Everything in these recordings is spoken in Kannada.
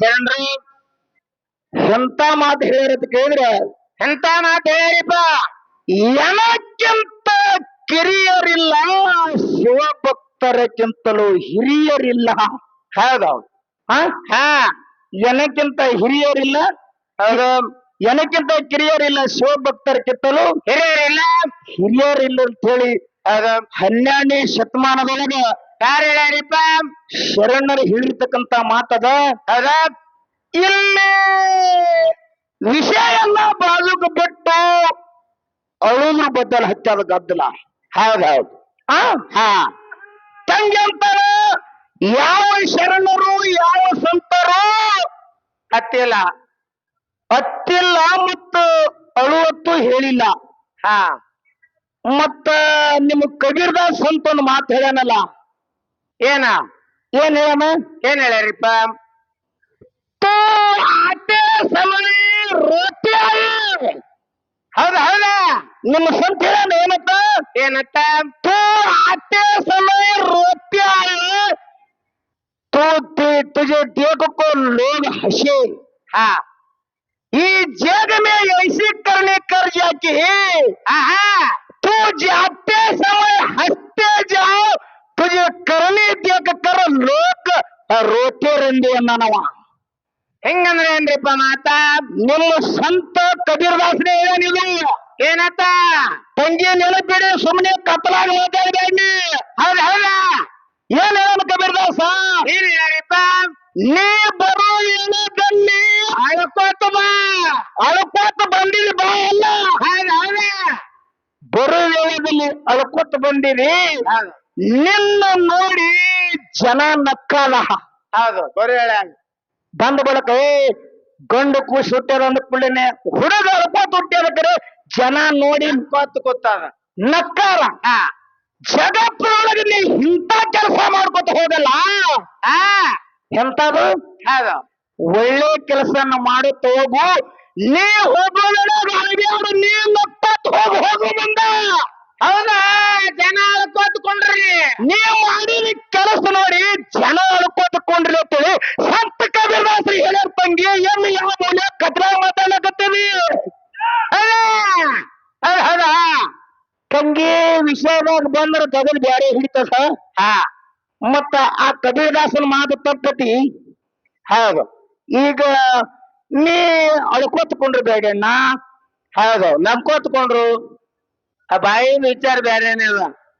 ಶರಣರು ಎಂತ ಮಾತು ಹೇಳಿರತ್ ಕೇಳಿದ್ರೆ, ಎಂತ ಮಾತು ಹೇಳಿಪ್ಪ ಎನಕ್ಕಿಂತ ಕಿರಿಯರಿಲ್ಲ, ಶಿವಭಕ್ತರಕ್ಕಿಂತಲೂ ಹಿರಿಯರಿಲ್ಲ. ಹೌದೌದು. ಹಾ? ಹಾ. ಎನಕ್ಕಿಂತ ಹಿರಿಯರಿಲ್ಲ, ಹೌದು. ಎನಕ್ಕಿಂತ ಕಿರಿಯರಿಲ್ಲ, ಶಿವಭಕ್ತರಕ್ಕಿಂತಲೂ ಹಿರಿಯರಿಲ್ಲ. ಹಿರಿಯರಿಲ್ಲ ಅಂತ ಹೇಳಿ ಆಗ ಹನ್ನೆರಡನೇ ಶತಮಾನದೊಳಗ ಯಾರು ಹೇಳ್ಯಾರಿಪ್ಪ? ಶರಣರು ಹೇಳಿರ್ತಕ್ಕಂತ ಮಾತದ ಹೌದಾ ಇಲ್ಲಿ ವಿಷಯ ಎಲ್ಲ ಬಾಜುಕ ಬಿಟ್ಟು ಅಳುದ್ರ ಬದ್ದಲ್ ಹಚ್ಚದ ಗದ್ದಲ. ಹೌದೌದು ಆ? ಹಾ. ತಂಗಿ ಅಂತಾರ ಯಾವ ಶರಣರು ಯಾವ ಸಂತರು ಅತ್ತಿಲ್ಲ ಹತ್ತಿಲ್ಲ ಮತ್ತು ಅಳುವತ್ತು ಹೇಳಿಲ್ಲ. ಹಾ. ಮತ್ತ ನಿಮ್ ಕಬೀರ್ದಾಸ್ ಸಂತ ಒಂದು ಮಾತು ಹೇಳ್ಯಾನಲ್ಲ ಏನ ಏನ್ ಹೇಳಣ ಏನ್ ಹೇಳ್ಯಾರಿಪ್ಪ ತೋ ಆಟೆ ಸಮಯ ರೋಟಿ ಆಯಿ. ಹೌದ ಹೌದಾ ನಿಮ್ಮ ಸಂತ ಹೇಳಣ ಏನತ್ತ ಏನತ್ತ तू आते समय रोते आए तो ते- तुझे देख को लोग हंसे ಹಾ ये जग में ऐसे करने कर जाके ಆಹಾ तू जाते समय हंसते जाओ ತುಜೆ ಕರನೇ ಇದ್ಯಾಕ ಕರ ಲೋಕ ರೋಟೆ ರಂದಿ ಅನ್ನವ ಹೆಂಗಂದ್ರೆ ಏನ್ರಿಪ್ಪ ಮಾತಾ? ನಿಮ್ಮ ಸಂತ ಕಬೀರ್ದಾಸನೇ ಹೇಳಿದ ಏನತ್ತ? ತಂಗಿ ನೆನಪಿಡಿ ಸುಮ್ಮನೆ ಕತ್ಲಾಗ ಮಾತಾಡಬೇಡಿ ಹೌದ ಹೌದ? ಏನ್ ಹೇಳ ಕಬೀರ್ದಾಸ? ಏನ್ ಹೇಳಿಪ್ಪ ನೀ ಬರೋ ಏನೋ ಬನ್ನಿ ಬಾ ಅಳ್ಕೋತ ಬಂದಿರಿ ಬಾ ಎಲ್ಲ. ಹೌದ ಹೌದ? ಬರೋ ಹೇಳದಲ್ಲಿ ಅಳ್ಕೋತ ಬಂದಿರಿ ಹೌದು. ನಿನ್ನ ನೋಡಿ ಜನ ನಕ್ಕಾಲ ಹೌದು ಬರೀ ಹೇಳ ಬಂದ ಬಳಕ ಏ ಗಂಡು ಕೂಸಿ ಹುಟ್ಟ್ಯಾರ ಅಂದ ಕೂಡಲೇ ಹುಡುಗ ಹುಟ್ಟ್ಯಾರ ಕರೆ ಜನ ನೋಡಿ ಕೊತ್ತು ಕೂತಾದ. ನಕ್ಕಾಲ ಹಾ. ಜಗತ್ತೊಳಗೆ ನೀ ಇಂಥ ಕೆಲಸ ಮಾಡ್ಕೊತ ಹೋಗಲ್ಲ ಆ ಎಂತದು ಒಳ್ಳೆ ಕೆಲಸನ ಮಾಡುತ್ತ ಹೋಗು ನೀ ಹೋಗೋದು ನೀ ನಪ್ಪತ್ ಹೋಗಿ ಹೋಗು ಮುಂದ. ಹೌದಾ. ನೀವು ಮಾಡಿದ ಕೆಲಸ ನೋಡಿ ಜನ ಅಳ್ಕೋತಕೊಂಡ್ರಿ ಸತ್ತ ಸಂತ ಕಬೀರ್ದಾಸ್ರಿ ಹೇಳ್ಯಾರ ತಂಗಿ, ಎಲ್ಲಿ ಯಾವ ಮೌಲ್ಯ? ಕತ್ರ ಮಾತಾಡಕತ್ತೀವಿ ಹೌದ ಹೌದಾ? ತಂಗಿ ವಿಷಯದಾಗ ಬಂದ್ರ ತಗದ್ ಬ್ಯಾರೆ ಹಿಡಿತದ ಹಾ. ಮತ್ತ ಆ ಕಬೀರ್ದಾಸನ ಮಾತು ತಪ್ಪತಿ ಹೌದು. ಈಗ ನೀ ಅಳ್ಕೋತ್ಕೊಂಡ್ರಿ ಬೇಡಣ್ಣ ಹೌದು. ನಂಬ್ಕೋತ್ಕೊಂಡ್ರು. ಆ ಬಾಯಿ ವಿಚಾರ ಬೇರೆನೇ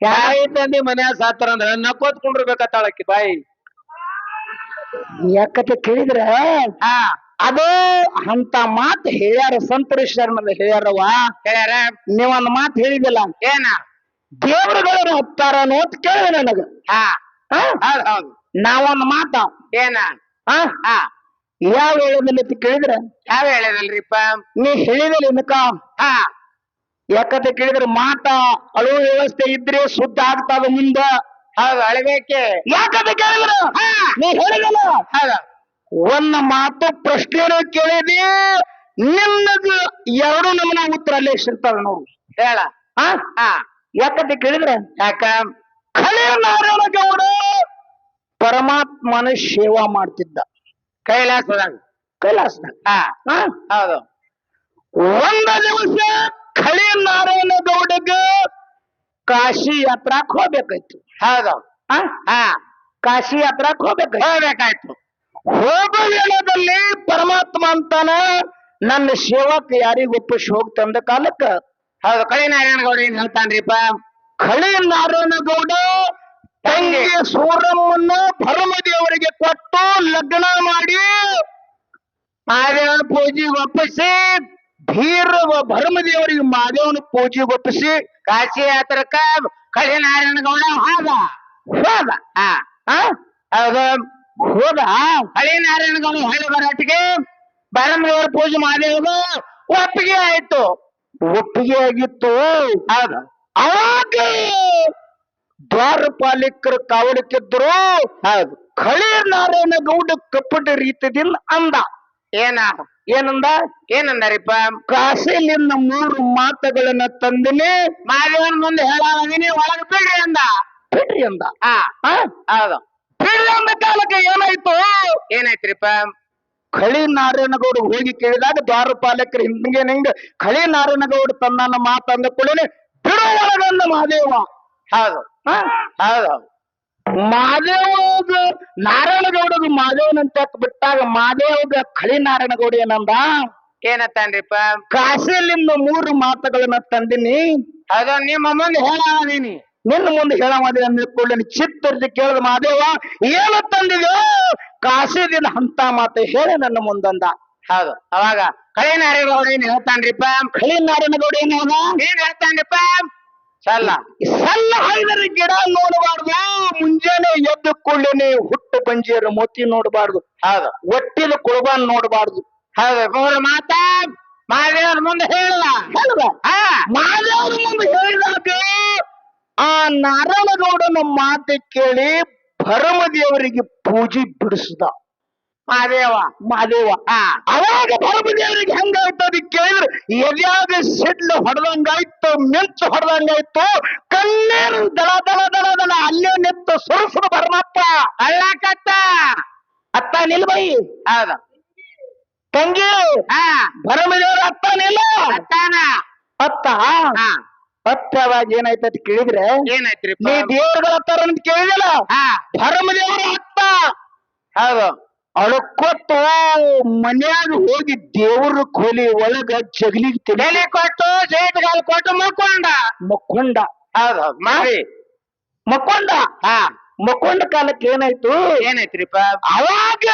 ಬಾಯಿ ತಂದಿ ಮನ್ಯಾಗ ಸಾತ್ರ ಅಂದ್ರ ನಕ್ಕೋತ್ ಕುಂಡ್ರಬೇಕತ್ತಾಳ ಆಕಿ ಬಾಯಿ. ಯಾಕತೆ ಕೇಳಿದ್ರ ಹಾ. ಅದು ಅಂತ ಮಾತ್ ಹೇಳ್ಯಾರ ಸಂತರು ಶರಣರು ಹೇಳ್ಯಾರವ ಹೇಳ್ಯಾರ? ನೀವೊಂದ್ ಮಾತ್ ಹೇಳಿದಿಲ್ಲ. ಏನ? ದೇವರುಗಳು ಹತ್ತಾರ ಅಂತ ಕೇಳಿದೆ ನನಗ. ಹಾ. ಆ? ಹೌದ್ ಹೌದು. ನಾವೊಂದ್ ಮಾತ. ಏನ? ಆ? ಹಾ. ಯಾವ ಹೇಳಿದಿಲ್ಲ ಅಂತ ಕೇಳಿದ್ರ ಯಾವ ಹೇಳಿದಲ್ರಿಪ್ಪ? ನೀ ಹೇಳಿದಿಲ್ಲ ಇನ್ಕ? ಹಾ. ಯಾಕಂತ ಕೇಳಿದ್ರೆ ಮಾತ ಅಳುವ ವ್ಯವಸ್ಥೆ ಇದ್ರೆ ಶುದ್ಧ ಆಗ್ತದ ಮುಂದ. ಹೌದು ಅಳಬೇಕೆ? ಯಾಕಂತ ಕೇಳಿದ್ರು? ಹಾ. ನೀ ಹೇಳಿದಲ್ಲ? ಹೌದು ಒಂದ್ ಮಾತು ಪ್ರಶ್ನೆ ಕೇಳಿದಿ ನಿಮ್ಮದು ಎರಡು ನಮನ ಉತ್ತರ ಅಲ್ಲೇ ಸಿಗ್ತಾವ ನೋಡು. ಹೇಳ. ಯಾಕಂತ ಕೇಳಿದ್ರ? ಯಾಕ? ಖಳೆ ನಾರಾಯಣ ಗೌಡ ಪರಮಾತ್ಮನ ಸೇವಾ ಮಾಡ್ತಿದ್ದ. ಕೈಲಾಸದಾಗ. ಕೈಲಾಸದಾಗ? ಹೌದು. ಒಂದ ದಿವಸ ಖಳೆ ನಾರಾಯಣ ಗೌಡಗ ಕಾಶಿ ಯಾತ್ರಾಕ್ ಹೋಗ್ಬೇಕಾಯ್ತು. ಹೌದ? ಹಾ. ಕಾಶಿ ಯಾತ್ರಾಕ್ ಹೋಗ್ಬೇಕು ಹೋಗ್ಬೇಕಾಯ್ತು. ಹೋಗೋ ವೇಳದಲ್ಲಿ ಪರಮಾತ್ಮ ಅಂತಾನ ನನ್ನ ಸೇವಕ್ ಯಾರಿಗ ಒಪ್ಪಿಸಿ ಹೋಗ್ತಂದ ಕಾಲಕ್ಕ. ಹೌದು ಕಳಿ ನಾರಾಯಣ ಗೌಡ ಏನ್ ಹೇಳ್ತಾನ್ರಿಪ್ಪ? ಖಳಿ ನಾರಾಯಣ ಗೌಡ ತಂಗಿ ಸೂರಮ್ಮನ್ನ ಭರಮದೇವರಿಗೆ ಕೊಟ್ಟು ಲಗ್ನ ಮಾಡಿ ಮಹಾದೇವನ ಪೂಜೆಗೆ ಒಪ್ಪಿಸಿ ಭೀರ ಭರಮದೇವರಿಗೆ ಮಾದೇವನ ಪೂಜೆ ಒಪ್ಪಿಸಿ ಕಾಶಿ ಕಳಿ ನಾರಾಯಣ ಗೌಡ ಹೋದ. ಹೋದ. ಆ? ಹೌದು. ಕಳಿ ಗೌಡ ಹೊಳ್ಳಿ ಬರಾಟಿಗೆ ಭರಮದೇವರ ಪೂಜೆ ಮಾದೇವನ ಒಪ್ಪಿಗೆ ಆಯ್ತು. ಒಪ್ಪಿಗೆ ಆಗಿತ್ತು. ಹೌದು. ಅವಾಗ ದ್ವಾರಪಾಲಿಕರು ಕಾವಲಿಕ್ಕಿದ್ರು ಹೌದು. ಖಳಿ ನಾರಾಯಣ ಗೌಡ ಕಪ್ಪಟ ರೀತಿದಿಂದ ಅಂದ. ಏನ? ಏನಂದ? ಏನಂದಾರಿಪ್ಪ? ಕಾಶಿಲಿಂದ ಮೂರು ಮಾತುಗಳನ್ನ ತಂದಿನಿ. ಮಾದೇವನ್ ಮುಂದೆ ಹೇಳಾಗಿನಿ ಒಳಗ ಬಿಡ್ರಿ ಅಂದ. ಬಿಡ್ರಿ ಅಂದ. ಹಾ ಆ? ಹೌದು. ಬಿಡ್ರಿ ಅಂದ ಕಾಲಕ್ಕೆ ಏನಾಯ್ತು? ಏನಾಯ್ತ್ರಿಪ್ಪ? ಖಳಿ ನಾರಾಯಣಗೌಡ ಹೋಗಿ ಕೇಳಿದಾಗ ದ್ವಾರಪಾಲಕರು ಹಿಂಗೆ ಹಿಂಗ ಖಳಿ ನಾರಾಯಣಗೌಡ ತನ್ನ ಮಾತಂದ ಕೂಡಲೇ ಬಿಡು ಒಳಗಂದ ಮಹಾದೇವ ಹೌದು. ಹಾ ಹೌದು. ಮಾದೇವಗ ನಾರಾಯಣಗೌಡದು ಮಾದೇವನಂತ ಬಿಟ್ಟಾಗ ಮಾದೇವದ ಖಳಿ ನಾರಾಯಣಗೌಡ ಏನಂದ? ಏನತ್ತಾನ್ರಿಪ್ಪ ಕಾಶಿಯಲ್ಲಿಂದ ಮೂರು ಮಾತುಗಳನ್ನ ತಂದಿನಿ. ಅದ ನಿಮ್ಮ ಮುಂದೆ ಹೇಳೀನಿ ನಿನ್ನ ಮುಂದೆ ಹೇಳವಾದೆ ಅಂದ್ಕೊಳ್ಳಿ ಚಿತ್ತರ್ಜಿ ಕೇಳಿದ ಮಾದೇವ ಏನು ತಂದಿದ್ಯೋ? ಕಾಶಿದಿಂದ ಅಂತ ಮಾತು ಹೇಳಿ ನನ್ನ ಮುಂದಂದ. ಹೌದು. ಅವಾಗ ಕಳಿ ನಾರಾಯಣಗೌಡ ಏನ್ ಹೇಳ್ತಾನ್ರಿಪ್ಪ? ಕಳಿ ನಾರಾಯಣಗೌಡ ಏನು ಏನ್ ಹೇಳ್ತಾನ್ರಿಪ್ಪ? ಚಲ್ಲ ಸಲ್ಲ ಹೈದರ ಗಿಡ ನೋಡಬಾರ್ದು. ಮುಂಜಾನೆ ಎದ್ದು ಕೊಳ್ಳೇನೆ ಹುಟ್ಟು ಬಂಜಿಯರ ಮೋತಿ ನೋಡಬಾರ್ದು. ಹೌದು. ಒಟ್ಟಿದ ಕುಳಬಾನ್ ನೋಡಬಾರ್ದು. ಹೌದು. ಅವ್ರ ಮಾತ ಮಾದೇವ್ರ ಮುಂದೆ ಹೇಳಲ್ಲ. ಹೇಳುವ? ಹಾ. ಮಾದೇವ್ರ ಮುಂದೆ ಹೇಳಿದಾಗ ಆ ನಾರಾಯಣಗೌಡನ ಮಾತು ಕೇಳಿ ಭರಮದೇವರಿಗೆ ಪೂಜೆ ಬಿಡಿಸಿದ. ಮಹಾದೇವ ಮಹಾದೇವ ಹಾ ಅವಾಗ ಭರಮದೇವರಿಗೆ ಹೆಂಗಾಯ್ತು ಅದಕ್ಕೆ ಕೇಳಿದ್ರೆ ಎದ್ಯಾಗ ಸಿಡ್ಲು ಹೊಡೆದಂಗಾಯ್ತು ಮೆಂಚು ಹೊಡೆದಂಗಾಯ್ತು ಕಣ್ಣೇನ್ ದಳ ದಳ ದಳ ದಳ ಅಲ್ಲೇ ನಿಂತು ಸುರಸುರ ಬರ್ಮಪ್ಪ ಅಳ್ಳಾಕತ್ತ. ಅತ್ತ ನಿಲ್ಬೈ. ಹೌದ. ತಂಗಿ. ಹಾ. ಭರಮದೇವರ ಅತ್ತ ನಿಲ್ಲ. ಅತ್ತಾನ. ಅತ್ತ. ಹಾ. ಅತ್ತ ಅವಾಗ ಏನಾಯ್ತು ಅಂತ ಕೇಳಿದ್ರೆ ಏನಾಯ್ತ್ರಿ ನೀ ದೇವ್ರಗಳ ಹತ್ತಾರ ಅಂತ ಕೇಳಿದಲ್ಲ ಹಾ. ಭರಮದೇವರ ಅತ್ತ. ಹೌದು. ಅಳಕೊತ್ತು ಮನ್ಯಾಗ ಹೋಗಿ ದೇವ್ರ ಕೊಲಿ ಒಳಗ ಜಗಲಿಗೆ ತಿಳಿ ಬೆಲೆ ಕೊಟ್ಟು ಸೇಟ್ಗಾಲ್ ಕೊಟ್ಟು ಮಕ್ಕೊಂಡ. ಮಕ್ಕೊಂಡ. ಹೌದು ಮಾಡಿ ಮಕ್ಕೊಂಡ. ಹಾ. ಮಕ್ಕೊಂಡ ಕಾಲಕ್ಕೆ ಏನಾಯ್ತು? ಏನಾಯ್ತ್ರಿಪ್ಪ? ಅವಾಗ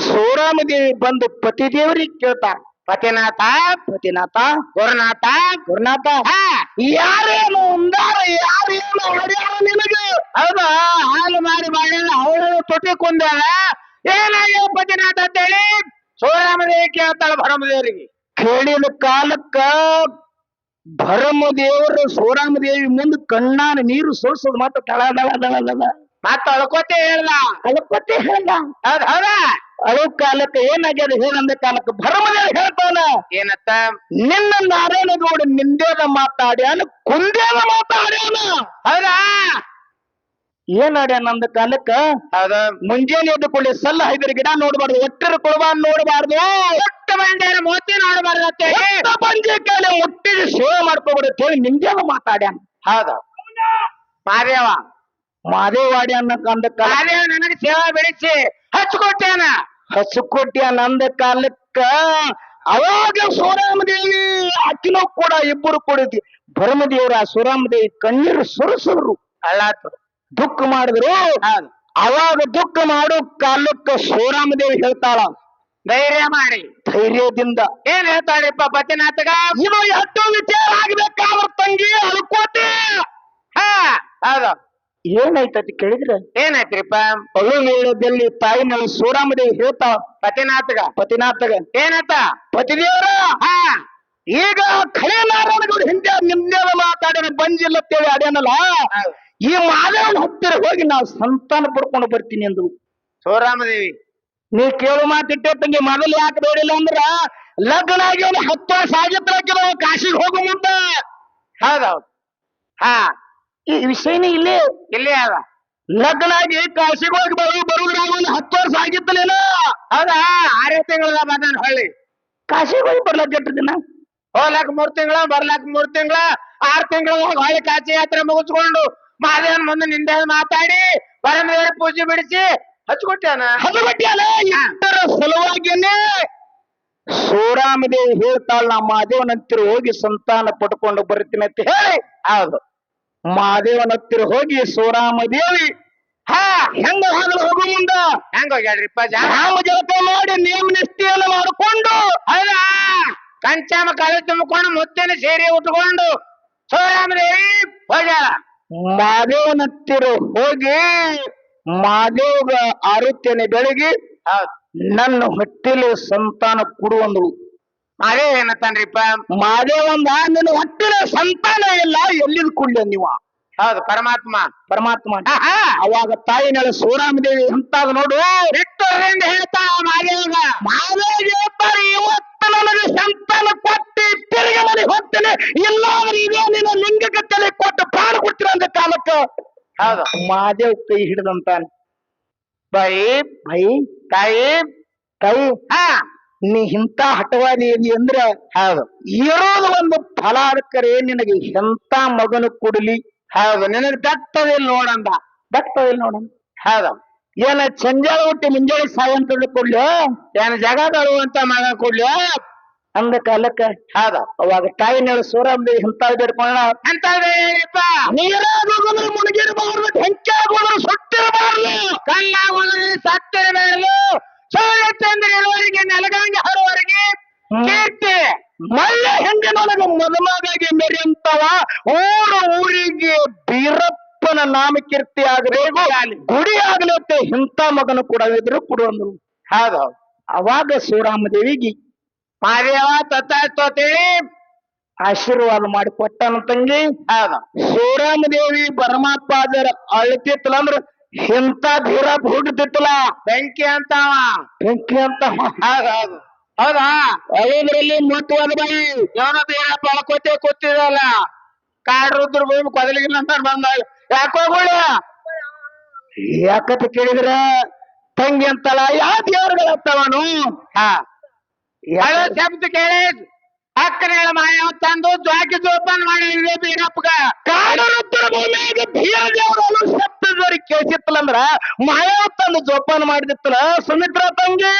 ಸೋರಾಮದೇವಿ ಬಂದು ಪತಿ ದೇವ್ರಿಗೆ ಕೇಳ್ತಾರ. ಪತಿನಾಥ ಪತಿನಾಥ ಗುರುನಾಥ ಗುರುನಾಥ. ಹಾ. ಯಾರೇನು ಉಂದಾರ ಯಾರೇನು ಹೊಡ್ಯಾರ ನಿನಗೆ? ಹೌದಾ ಹಾಲು ಮಾರಿ ಬಾಳ ಅವಳು ತೊಟ್ಟಿ ಕುಂದಾಳ ಏನಾಗ್ಯವ ಪತಿನಾಥ ಅಂತೇಳಿ ಸೋರಾಮದೇವಿ ಕೇಳ್ತಾಳ ಭರಮದೇವರಿಗೆ. ಕೇಳಿದ ಕಾಲಕ್ಕ ಭರಮದೇವರು ಸೋರಾಮದೇವಿ ಮುಂದೆ ಕಣ್ಣಾನ ನೀರು ಸುರಿಸೋದು ಮಾತ್ರ ತಳ ದಳ ದಳ ದಳ ಮತ್ತ ಅಳ್ಕೊತೆ ಹೇಳ್ದ. ಅಳ್ಕೊತೆ ಹೇಳ್ದ. ಹೌದ್ ಹೌದಾ? ಅಳು ಕಾಲಕ್ಕೆ ಏನಾಗ್ಯದ ಹೇಳಂದ ಕಾಲಕ್ಕೆ ಭರಮದೇವ ಹೇಳ್ತಾನ. ಏನತ್ತ? ನಿನ್ನ ನಾರಾಯಣಗೌಡ ನಿಂದೇದ ಮಾತಾಡ್ಯಾನ ಕುಂದೇದ ಮಾತಾಡ್ಯಾನ. ಹೌದಾ? ಏನಾಡ್ಯಾನ ನಂದ ಕಾಲಕ್ಕ? ಅದ ಮುಂಜಾನೆ ಎದ್ದು ಸಲ್ಲ ಹೈದರ ಗಿಡ ನೋಡಬಾರ್ದು ಒಟ್ಟರ ಕೊಳಬಾನ್ ನೋಡಬಾರ್ದು. ಒಟ್ಟ ಮಂದಿರ ಮೋತಿ ನೋಡಬಾರ್ದತ್ತೆ ಒಟ್ಟ ಬಂಜೆ ಕಾಲ ಮುಟ್ಟಿಗೆ ಸೇವೆ ಮಾಡ್ಕೋಬಿಡುತ್ತೆ ಹೇಳಿ ನಿಂದೇದ ಮಾತಾಡ್ಯಾನ. ಹೌದ. ಮಾದೇವ. ಮಾದೇವಾಡಿ ಅನ್ನ ಅಂದ ನನಗೆ ಮಾದೇವ ನನಗೆ ಸೇವಾ ಬೆಳೆಸಿ ಹಚ್ಕೊಟ್ಟೇನ ಹಸುಕೊಟ್ಟಿ ನಂದ ಕಾಲಕ್ಕ. ಅವಾಗ ಸೋರಾಮದೇವಿ ಅಕ್ಕಿನೂ ಕೂಡ ಇಬ್ಬರು ಕೂಡಿದ್ವಿ. ಭರಮದೇವರ ಸುರಾಮದೇವಿ ಕಣ್ಣೀರು ಸುರಸರು ಅಳ್ಳಾತು. ದುಃಖ ಮಾಡಿದ್ರು. ಅವಾಗ ದುಃಖ ಮಾಡು ಕಾಲಕ್ಕ ಸೋರಾಮದೇವಿ ಹೇಳ್ತಾಳ. ಧೈರ್ಯ ಮಾಡಿ. ಧೈರ್ಯದಿಂದ. ಏನ್ ಹೇಳ್ತಾಳಿಪ್ಪ ಪತಿನಾಥಗ ಇವ ಎಷ್ಟು ವಿಚಾರ ಆಗ್ಬೇಕಾದ್ರ ತಂಗಿ ಅಳ್ಕೋತಿ. ಹಾ ಹೌದು. ಏನಾಯ್ತತಿ ಕೇಳಿದ್ರೆ? ಏನಾಯ್ತ್ರಿಪ್ಪ? ಅಳು ವೇಳದಲ್ಲಿ ತಾಯಿನಲ್ಲಿ ದೇವಿ ಹೇಳ್ತಾಳ ಪತಿನಾಥಗ. ಪತಿನಾಥಗ. ಏನತ್ತ? ಪತಿದೇವರ! ಹಾ. ಈಗ ಖಳೆ ನಾರಾಯಣಗೌಡ ಹಿಂದೆ ನಿಮ್ದೇವ ಮಾತಾಡ್ಯಾನ ಬಂದಿಲ್ಲ ತೇಳಿ ಹೌದು. ಈ ಮಾದೇವನ ಹತ್ತಿರ ಹೋಗಿ ನಾವು ಸಂತಾನ ಪಡ್ಕೊಂಡು ಬರ್ತೀನಿ ಅಂದ್ರು ಸೋರಾಮದೇವಿ ನೀ ಕೇಳು ಮಾತಿಟ್ಟೆ ತಂಗಿ ಮೊದಲು ಯಾಕೆ ಬೇಡಿಲ್ಲ ಅಂದ್ರ ಲಗ್ನ ಆಗಿ ಒಂದು ಹತ್ತು ವರ್ಷ ಆಗಿತ್ತು ಕಾಶಿಗೆ ಹೋಗು ಮುಂದ. ಹೌದೌದು. ಹಾ. ಈ ವಿಷಯನೇ ಇಲ್ಲೇ. ಇಲ್ಲಿ ಅದ. ಲಗ್ನ ಆಗಿ ಕಾಶಿಗೆ ಹೋಗಿ ಬರು ಬರುದ್ರಾಗ ಒಂದು ಹತ್ತು ವರ್ಷ ಆಗಿತ್ತಲೇನ ಹೌದಾ? ಆರೇ ತಿಂಗಳ ಬಂದನ್ ಹಳ್ಳಿ. ಕಾಶಿಗೆ ಹೋಗಿ ಬರ್ಲಕ್ಕ ಎಷ್ಟು ದಿನ? ಹೋಗ್ಲಾಕ್ ಮೂರ್ ತಿಂಗಳ ಬರ್ಲಾಕ್ ಮೂರ್ ತಿಂಗಳ ಆರ್ ತಿಂಗಳ ಹೊಳ್ಳಿ ಕಾಶಿ ಯಾತ್ರೆ ಮುಗಿಸ್ಕೊಂಡು. ಮಹಾದೇವನ್ ಮುಂದೆ ನಿಂದೆ ಮಾತಾಡಿ ಪರಮೇಶ್ವರ ಪೂಜೆ ಬಿಡಿಸಿ ಹಚ್ಕೊಟ್ಟಾನ ಅದು ಇದರ ಸಲುವಾಗಿನೇ ಸೋರಾಮದೇವಿ ಹೇಳ್ತಾಳ ನಾ ಮಾದೇವನ ಹತ್ತಿರ ಹೋಗಿ ಸಂತಾನ ಪಡ್ಕೊಂಡು ಬರ್ತೀನಿ ಅಂತ ಹೇಳಿ. ಹೌದು. ಮಾದೇವನ ಹತ್ತಿರ ಹೋಗಿ ಸೋರಾಮದೇವಿ ಹಾ. ಹೆಂಗ ಹೋಗಲು ಹೋಗು ಮುಂದ? ಹೆಂಗ ಹೋಗ್ಯಾಡ್ರಿಪ್ಪ ರಾಮ ಜಪ ಮಾಡಿ ನಿಯಮ ನಿಷ್ಠೆಯನ್ನು ಮಾಡಿಕೊಂಡು ಕಂಚಾಮ ಕಳೆ ತುಂಬಿಕೊಂಡು ಮುತ್ತಿನ ಸೇರಿ ಉಟ್ಕೊಂಡು ಸೋರಾಮದೇವಿ ಹೋಗ್ಯಾಳ. ಮಾದೇವನ ಹತ್ತಿರ ಹೋಗಿ ಮಾದೇವ್ಗ ಆರುತ್ತೇನೆ ಬೆಳಗಿ ನನ್ನ ಹೊಟ್ಟೆಲಿ ಸಂತಾನ ಕೊಡುವಂದಳು. ಮಾದೇವ ಏನತ್ತಾನ್ರಿಪ್ಪ ಮಾದೇವಂದ ನಿನ್ನ ಹೊಟ್ಟೆಲ ಸಂತಾನ ಇಲ್ಲ ಎಲ್ಲಿದ್ ಕುಳ್ಳ ನೀವ? ಹೌದು ಪರಮಾತ್ಮ. ಪರಮಾತ್ಮ. ಅವಾಗ ತಾಯಿ ಸೋರಾಮದೇವಿ ಅಂತಾದ ನೋಡು. ಅಂತ ಹೇಳ್ತಾ ಮಾದೇವಾಗ ಮಾದೇವಿ. ಹೇಳ್ತಾರೆ ಇವತ್ತು ನನಗೆ ಸಂತಾನ ಕೊಟ್ಟಿ ತಿರುಗಿ ಮನೆ ಹೋಗ್ತೇನೆ ಇಲ್ಲಾದ್ರೆ ಇದೇ ನಿನ್ನ ಲಿಂಗಕ್ಕೆ ತಲೆ ಕೊಟ್ಟು ಪ್ರಾಣ ಕೊಡ್ತೀರ ಅಂದ ಕಾಲಕ್ಕೆ ಹೌದು. ಮಾದೇವ್ ಕೈ ಹಿಡಿದಂತಾನೆ. ಬೈ. ಬೈ. ತಾಯಿ ಕೈ ಹಾ. ನೀ ಇಂತ ಹಠವಾದಿ ಇದಿ ಅಂದ್ರ ಹೌದು. ಇರೋದು ಒಂದು ಫಲಾರ್ಕರೆ ನಿನಗೆ ಎಂತ ಮಗನು ಕೊಡಲಿ? ಹೌದು ನಿನಗೆ ದತ್ತದಿಲ್ಲ ನೋಡಂದ ದಕ್ಕವಿಲ್ಲ ನೋಡ ಹೌದು ಏನ ಸಂಜಾಳ ಹುಟ್ಟಿ ಮುಂಜಾನೆ ಸಾಯಂತದ ಕೊಡ್ಲಿ ಏನ್ ಜಗದಳುವಂತ ಮಗ ಕೊಡ್ಲಿ ಅಂದ ಕಾಲಕ್ಕ ಹೌದು ಅವಾಗ ತಾಯಿನೇಳು ಸೂರಮ್ಮ ಇಂತ ಬೇಡ್ಕೊಂಡ ಅಂತದೇನಿಪ್ಪ ನೀರಾಗೋದ್ರೆ ಮುಳುಗಿರಬಾರ್ದು ಹೆಂಚಾಗೋದ್ರೆ ಸುಟ್ಟಿರಬಾರ್ದು ಕಲ್ಲಾಗುವುದು ಸತ್ತಿರಬೇಕು ಸೂರ್ಯ ಚಂದ್ರ ಇರುವವರೆಗೆ ನೆಲಗಂಗೆ ಹರುವವರೆಗೆ ಹ್ಮ್. ಕೀರ್ತಿ ಮಳ್ಳ ನನಗೆ ಮದುಮಗಾಗಿ ಮೆರೆಯಂತವ ಊರು ಊರಿಗೆ ಬೀರಪ್ಪನ ನಾಮಕೀರ್ತಿ ಗುಡಿ ಆಗ್ಲತ್ತೆ ಇಂಥ ಮಗನು ಕೊಡವಿದ್ರು ಕೊಡು ಅಂದ್ರು. ಹಾಗ ಅವಾಗ ಶಿವರಾಮದೇವಿಗೆ ಮಾದೇವ ತತ್ತಾಸ್ತೋತೇಳಿ ಆಶೀರ್ವಾದ ಮಾಡಿ ಕೊಟ್ಟನ ತಂಗಿ. ಹೌದು. ಶ್ರೀರಾಮದೇವಿ ಪರಮಾತ್ಮಾದರ ಅಳ್ತಿತ್ತಲ್ಲ ಅಂದ್ರ ಇಂಥ ಬೀರಪ್ಪ ಹುಟ್ಟತಿತ್ತಲ್ಲ ಬೆಂಕಿ ಅಂತವ. ಬೆಂಕಿ ಅಂತ ಹೌದು. ಹೌದು? ಹೌದಾ ಅಳೋದ್ರಲ್ಲಿ ಮಹತ್ವದ ಬಾಯಿ. ಇವನ ಬೇರೆ ಬಳಕೋತೆ ಕೂತಿದಲ್ಲ ಕಾಡ್ ರುದ್ರ ಭೂಮಿ ಕೊದಲಿಗಿಲ್ಲ ಅಂತ ಬಂದ. ಯಾಕೋಗುಳ ಯಾಕತ್ ಕೇಳಿದ್ರ ತಂಗಿ ಅಂತಲ್ಲ ಯಾವ ದೇವರುಗಳತ್ತವನು? ಹಾ. ಶಬ್ದ ಕೇಳಿ. ಅಕ್ಕನ ಮಾಯ ತಂದು ಜ್ವಾಕಿ ಜೋಪಾನ ಮಾಡಿ ಬೀರಪ್ಪಗ. ಕಾಡರುತ್ತರ ಭೂಮಿಯಾಗ ಭೀಯ ದೇವರನ್ನು ಸಪ್ತದವರಿ ಕೇಳಿಸಿತ್ತಲ್ಲ ಅಂದ್ರ ಮಾಯ ತಂದು ಜೋಪಾನ ಮಾಡಿದಿತ್ತಲ್ಲ ಸುಮಿತ್ರ ತಂಗಿ.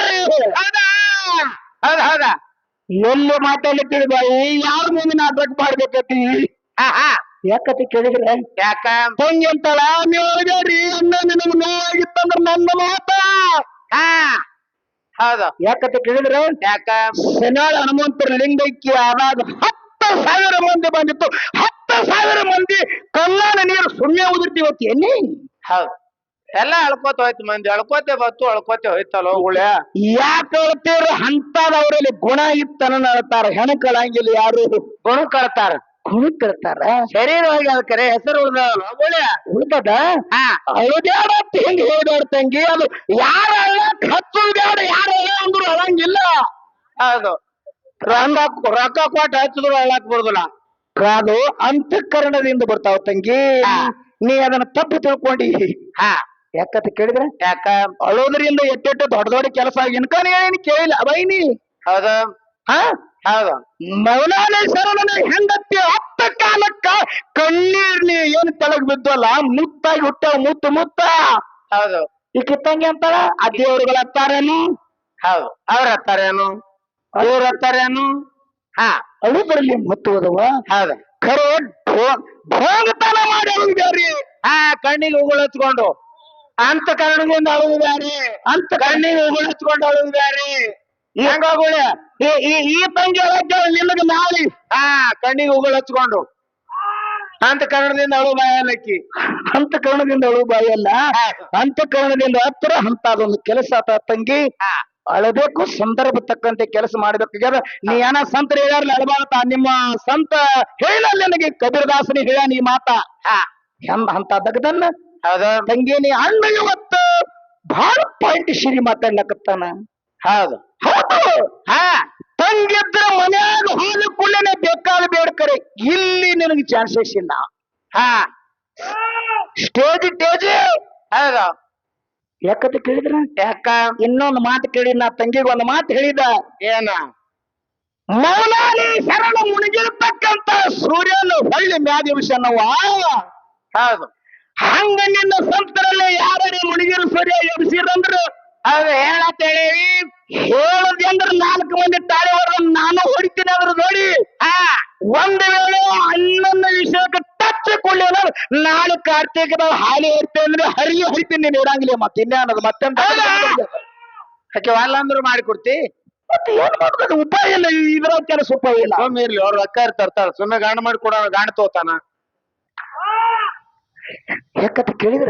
ಹೌದಾ? ಹೌದ ಹೌದಾ. ಎಲ್ಲಿ ಮಾತಾಡ್ಲಿಕ್ಕೆ ಬಾಯಿ ಯಾರ ಮುಂದೆ ನಾಟಕ ಮಾಡ್ಬೇಕತಿ ಹಾ ಹಾ. ಯಾಕತಿ ಕೇಳಿದ್ರೆ? ಯಾಕ? ತಂಗಿ ಅಂತಳ ನೀವು ಹೋಗ್ಯಾರಿ ಅಣ್ಣ ನಿನಗೆ ನೋವಾಗಿತ್ತಂದ್ರ ನನ್ನ ಮಾತ. ಹಾ. ಹೌದು. ಯಾಕತಿ ಕೇಳಿದ್ರೆ? ಯಾಕ? ಶನಾಳ ಹನುಮಂತರ ಲಿಂಗೈಕ್ಯ ಆದಾಗ ಹತ್ತು ಸಾವಿರ ಮಂದಿ ಬಂದಿತ್ತು. ಹತ್ತು ಸಾವಿರ ಮಂದಿ ಕಲ್ಯಾಣ ನೀರು ಸುಮ್ಮನೆ ಉದುರ್ತೀವತ್ತಿ ಎಲ್ಲಿ ಹೌದು. ಎಲ್ಲ ಅಳ್ಕೋತ ಹೋಯ್ತು ಮಂದಿ. ಅಳ್ಕೋತೆ ಬತ್ತು ಅಳ್ಕೋತೆ ಹೋಯ್ತಲ್ಲ ಗುಳೆ ಯಾಕೆ ಹೇಳ್ತೀರ? ಅಂತದವರಲ್ಲಿ ಗುಣ ಇತ್ತನ ಹೇಳ್ತಾರ ಹೆಣಕಳಂಗಿಲ್ಲ ಯಾರು? ಗುಣ ಕಳ್ತಾರ. ಗುಣ ಕೇಳ್ತಾರ? ಶರೀರವಾಗಿ ಅದಕ್ಕೆ ಹೆಸರು ಉಳ್ದವಲ್ಲ ಗುಳೆ ಉಳ್ತದ ಹಾ. ಅಳದ್ಯಾಡತ್ ಹಿಂಗ್ ಹೇಳ್ದಾಡ ತಂಗಿ? ಅದು ಯಾರ ಅಳ್ಳಕ್ ಹತ್ತು ಬೇಡ ಯಾರ ಅಂದ್ರು ಅಳಂಗಿಲ್ಲ ಹೌದು. ರೊಕ್ಕ ರೊಕ್ಕ ಕೊಟ್ಟು ಹಚ್ಚಿದ್ರು ಅಳ್ಳಕ್ ಬರುದಿಲ್ಲ. ಅದು ಅಂತಃಕರಣದಿಂದ ಬರ್ತಾವ ತಂಗಿ. ನೀ ಅದನ್ನ ತಪ್ಪು ತಿಳ್ಕೊಂಡಿ. ಹಾ. ಯಾಕಂತ ಕೇಳಿದ್ರೆ? ಯಾಕ? ಅಳೋದ್ರಿಂದ ಎಟ್ಟೆಟ್ಟು ದೊಡ್ಡ ದೊಡ್ಡ ಕೆಲಸ ಇನ್ಕಾನ ಏನು ಕೇಳಿಲ್ಲ. ಬೈನಿ ಹೌದ? ಹಾ? ಮೌಲಾನೇ ಶರಣನ ಹೆಂಡತಿ ಹತ್ತ ಕಾಲಕ್ಕ ಕಣ್ಣೀರ್ಲಿ ಏನ್ ತೆಳಗ್ ಬಿದ್ದಲ್ಲ ಮುತ್ತಾಗಿ ಹುಟ್ಟ ಮುತ್ತು ಮುತ್ತ? ಹೌದು. ಈ ಕಿತ್ತಂಗೆ ಅಂತಾರ ಆ ದೇವ್ರುಗಳ ಹತ್ತಾರೇನು ಹೌದು. ಅವ್ರ ಹತ್ತಾರೇನು ಇವ್ರ ಹತ್ತಾರೇನು ಹಾ. ಅಳುದ್ರಲ್ಲಿ ಮುತ್ತು ಅದವ? ಹೌದು. ಖರೆ ಭೋಗತನ ಮಾಡಿ ಹಾ ಕಣ್ಣಿಗೆ ಉಗುಳು ಹಚ್ಕೊಂಡು ಅಂತ ಕಾರಣದಿಂದ ಅಳುದು ಬ್ಯಾರಿ ಅಂತ ಕಣ್ಣಿಗೆ ಉಗುಳು ಹಚ್ಕೊಂಡು ಅಳುದು ಬ್ಯಾರಿ ಹೆಂಗ ಈ ಈ- ಒಳಗೆ ನಿನಗೆ ನಾಳೆ ಹಾ ಕಣ್ಣಿಗೆ ಉಗುಳು ಹಚ್ಕೊಂಡು. ಅಂತ ಕಾರಣದಿಂದ ಅಳು ಬಾಯಲಕ್ಕಿ ಅಂತ ಕಾರಣದಿಂದ ಅಳು ಬಾಯಲ್ಲ. ಅಂತ ಕರ್ಣದಿಂದ ಹತ್ರ ಅಂತ ಅದೊಂದು ಕೆಲಸ ಆತ ತಂಗಿ. ಅಳಬೇಕು ಸಂದರ್ಭ ತಕ್ಕಂತೆ ಕೆಲಸ ಮಾಡಬೇಕು. ನೀ ಏನ ಸಂತ ಹೇಳ್ಯಾರಲ್ಲ ಅಳಬಾರತ ನಿಮ್ಮ ಸಂತ ಹೇಳಲ್ಲ ನನಗೆ. ಕಬೀರದಾಸನಿ ಹೇಳ ನೀ ಮಾತ. ಹೆಂದ ಅಂತ ದಗದನ್ನ ಹೌದು. ತಂಗಿ ನೀ ಅಣ್ಣ ಇವತ್ತ ಬಹಳ ಪಾಯಿಂಟ್ ಶಿರಿ ಮಾತಾಡ್ಲಕತ್ತಾನ ಹೌದು. ಹೌದು. ಹಾ. ತಂಗಿದ್ರ ಮನ್ಯಾಗ ಹಾಲು ಕುಳ್ಳನೆ ಬೇಕಾದ ಬೇಡ್ಕರೆ. ಇಲ್ಲಿ ನಿನಗೆ ಚಾನ್ಸಸ್ ಇಲ್ಲ. ಹಾ. ಸ್ಟೇಜ್ ಟೇಜ್ ಹೌದ. ಯಾಕಂತ ಕೇಳಿದ್ರ? ಯಾಕ? ಇನ್ನೊಂದು ಮಾತು ಕೇಳಿ ನಾ ತಂಗಿಗೆ ಒಂದು ಮಾತು ಹೇಳಿದ. ಏನ? ಮೌನಾನಿ ಶರಣ ಮುಣಗಿರ್ತಕ್ಕಂತ ಸೂರ್ಯನ ಹೊಳ್ಳಿ ಮ್ಯಾದಿರುಷನವ ಹೌದು. ಹಂಗ ನಿನ್ನ ಸಂತರಲ್ಲಿ ಯಾರೇ ಮುಳುಗಿರು ಸರಿ ಎಬ್ಸಿರಂದ್ರು ಅದ ಹೇಳತ್ತೇಳಿ ಹೇಳದಿ ಅಂದ್ರ ನಾಲ್ಕು ಮಂದಿ ತಾಳಿ ಹೊರ ನಾನು ಹೊಡಿತೀನಿ ಅದ್ರ ನೋಡಿ. ಹಾ ಒಂದು ವೇಳೆ ಅಣ್ಣನ ವಿಷಯಕ್ಕೆ ಟಚ್ ಕೊಡ್ಲಿಲ್ಲ ನಾಳೆ ಕಾರ್ತಿಕದ ಹಾಲಿ ಹೊಡಿತೆ ಅಂದ್ರೆ ಹರಿಗೆ ಹೊಡಿತೀನಿ ನೀನು ಇರಂಗಿಲ್ಲ ಮತ್ತೆ ಇನ್ನೇನದು ಮತ್ತೆ ಅಲ್ಲ ಅಂದ್ರು ಮಾಡಿ ಕೊಡ್ತಿ ಮತ್ತೆ ಏನ್ ಮಾಡ್ಬೇಕು ಉಪಾಯ ಇಲ್ಲ ಇದ್ರ ಕೆಲಸ ಉಪಾಯ ಇಲ್ಲ. ಸುಮ್ಮನೆ ಇರ್ಲಿ ಅವ್ರ ರೊಕ್ಕ ತರ್ತಾರ ಸುಮ್ಮನೆ ಗಾಣ ಮಾಡಿ ಕೊಡ ಗಾಣ ತೋತಾನ. ಯಾಕಂತ ಕೇಳಿದ್ರ